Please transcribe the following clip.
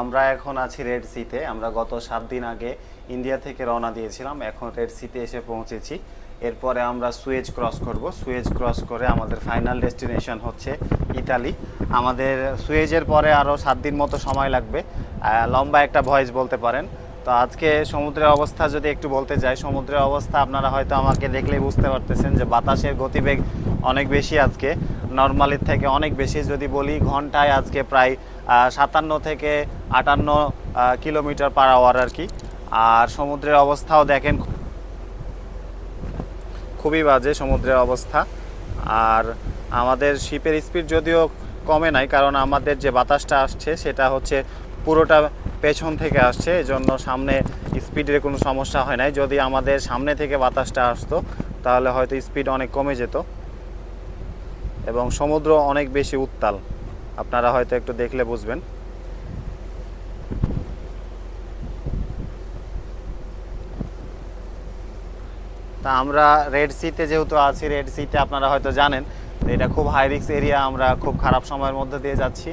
আমরা এখন আছি রেড সিতে আমরা গত সাত দিন আগে ইন্ডিয়া থেকে রওনা দিয়েছিলাম। এখন রেড সিতে এসে পৌঁছেছি। এরপরে আমরা সুয়েজ ক্রস করব। সুয়েজ ক্রস করে আমাদের ফাইনাল ডেস্টিনেশন হচ্ছে ইতালি আমাদের সুয়েজের পরে আরও সাত দিন মতো সময় লাগবে। লম্বা একটা ভয়েস বলতে পারেন। তো আজকে সমুদ্রের অবস্থা যদি একটু বলতে যাই, সমুদ্রের অবস্থা আপনারা হয়তো আমাকে দেখলেই বুঝতে পারতেছেন যে বাতাসের গতিবেগ অনেক বেশি আজকে। নর্মালির থেকে অনেক বেশি। যদি বলি ঘন্টায় আজকে প্রায় সাতান্ন থেকে আটান্ন কিলোমিটার পার আওয়ার আর কি। আর সমুদ্রের অবস্থাও দেখেন, খুবই বাজে সমুদ্রের অবস্থা। আর আমাদের শিপের স্পিড যদিও কমে নাই, কারণ আমাদের যে বাতাসটা আসছে, সেটা হচ্ছে পুরোটা পেছন থেকে আসছে, এজন্য সামনে স্পিডের কোনো সমস্যা হয় নাই। যদি আমাদের সামনে থেকে বাতাসটা আসতো, তাহলে হয়তো স্পিড অনেক কমে যেত। এবং সমুদ্র অনেক বেশি উত্তাল। আপনারা হয়তো একটু দেখলে বুঝবেন। তা আমরা রেড সিতে যেহেতু আছি রেড সিতে আপনারা হয়তো জানেন এটা খুব হাই রিক্স এরিয়া আমরা খুব খারাপ সময়ের মধ্যে দিয়ে যাচ্ছি।